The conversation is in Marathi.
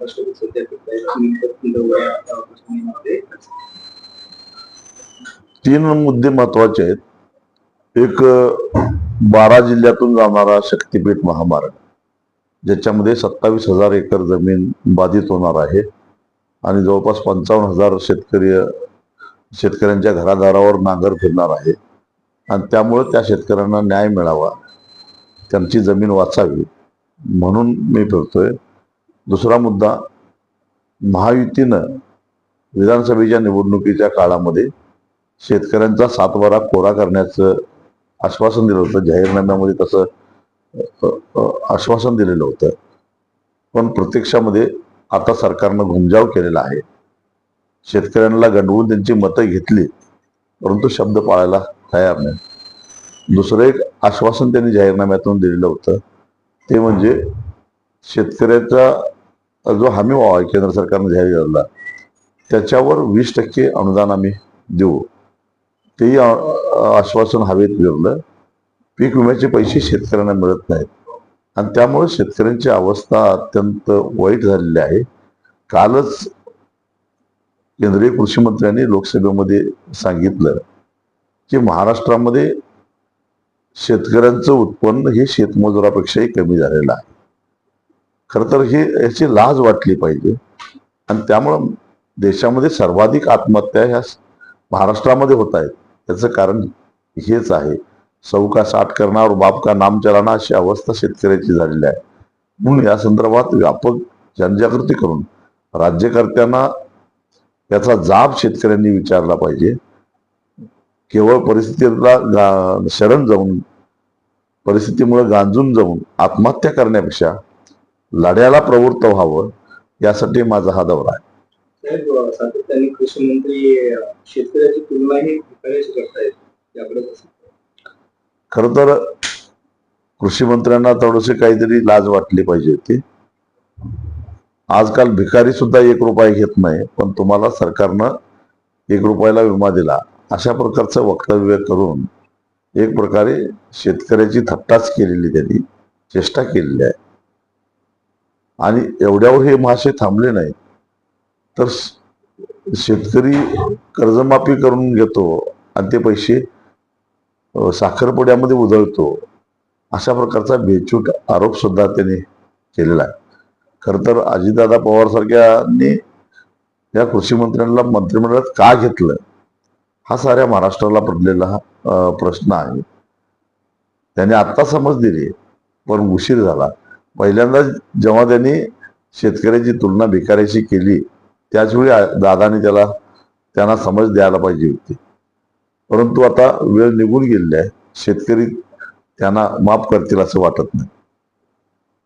राष्ट्रपती तीन मुद्दे महत्त्वाचे आहेत. एक बारा जिल्ह्यातून जाणारा शक्तीपीठ महामार्ग ज्याच्यामध्ये सत्तावीस हजार एकर जमीन बाधित होणार आहे. आणि जवळपास पंचावन्न हजार शेतकरी शेतकऱ्यांच्या घरादारावर नांगर फिरणार आहे. आणि त्यामुळे त्या शेतकऱ्यांना न्याय मिळावा त्यांची जमीन वाचावी म्हणून मी फिरतोय दुसरा मुद्दा महायुतीनं विधानसभेच्या निवडणुकीच्या काळामध्ये शेतकऱ्यांचा सातवारा कोरा करण्याचं आश्वासन दिलं होतं. जाहीरनाम्यामध्ये तसं आश्वासन दिलेलं होतं. पण प्रत्यक्षामध्ये आता सरकारनं घुमजाव केलेला आहे. शेतकऱ्यांना गंडवून त्यांची मतं घेतली परंतु शब्द पाळायला तयार नाही. दुसरं एक आश्वासन त्यांनी जाहीरनाम्यातून दिलेलं होतं ते म्हणजे शेतकऱ्याचा जो हमी भाव आहे केंद्र सरकारने जाहीर केलेला त्याच्यावर वीस टक्के अनुदान आम्ही देऊ. तेही आश्वासन हवेत विरलं पीक विम्याचे पैसे शेतकऱ्यांना मिळत नाहीत. आणि त्यामुळे शेतकऱ्यांची अवस्था अत्यंत वाईट झालेली आहे. कालच केंद्रीय कृषी मंत्र्यांनी लोकसभेमध्ये सांगितलं की महाराष्ट्रामध्ये शेतकऱ्यांचं उत्पन्न हे शेतमजुरापेक्षाही कमी झालेलं आहे. खरं तर ही याची लाज वाटली पाहिजे. आणि त्यामुळं देशामध्ये सर्वाधिक आत्महत्या ह्या महाराष्ट्रामध्ये होत आहेत त्याचं कारण हेच आहे. सौ साठ करणार बाप का नाम चलाना अशी अवस्था शेतकऱ्याची झालेली आहे. म्हणून या संदर्भात व्यापक जनजागृती करून राज्यकर्त्यांना याचा जाब शेतकऱ्यांनी विचारला पाहिजे. केवळ परिस्थितीला गा- शरण जाऊन परिस्थितीमुळे गांजून जाऊन आत्महत्या करण्यापेक्षा लढ्याला प्रवृत्त व्हावं यासाठी माझा हा दौरा आहे. सातत्याने कृषी मंत्री शेतकऱ्याची तुलनाही खरं तर कृषी मंत्र्यांना थोडीशी काहीतरी लाज वाटली पाहिजे होती. आजकाल भिकारी सुद्धा एक रुपया घेत नाही पण तुम्हाला सरकारनं एक रुपयाला विमा दिला. अशा प्रकारचं वक्तव्य करून एक प्रकारे शेतकऱ्याची थट्टाच केलेली त्यांनी चेष्टा केलेली आहे. आणि एवढ्यावर हे मासे थांबले नाही तर शेतकरी कर्जमाफी करून घेतो आणि ते पैसे साखरपुड्यामध्ये उधळतो. अशा प्रकारचा बेचूट आरोप सुद्धा त्याने केलेला आहे. खरं तर अजितदादा पवार सारख्यांनी या कृषी मंत्र्यांना मंत्रिमंडळात का घेतलं? हा साऱ्या महाराष्ट्राला पडलेला हा, प्रश्न आहे. त्याने आत्ता समज दिली पण उशीर झाला. पहिल्यांदा जेव्हा त्यांनी शेतकऱ्याची तुलना भिकाऱ्याशी केली त्याचवेळी दादाने त्याला त्यांना समज द्यायला पाहिजे होती. परंतु आता वेळ निघून गेलेली आहे. शेतकरी त्यांना माफ करतील असं वाटत नाही.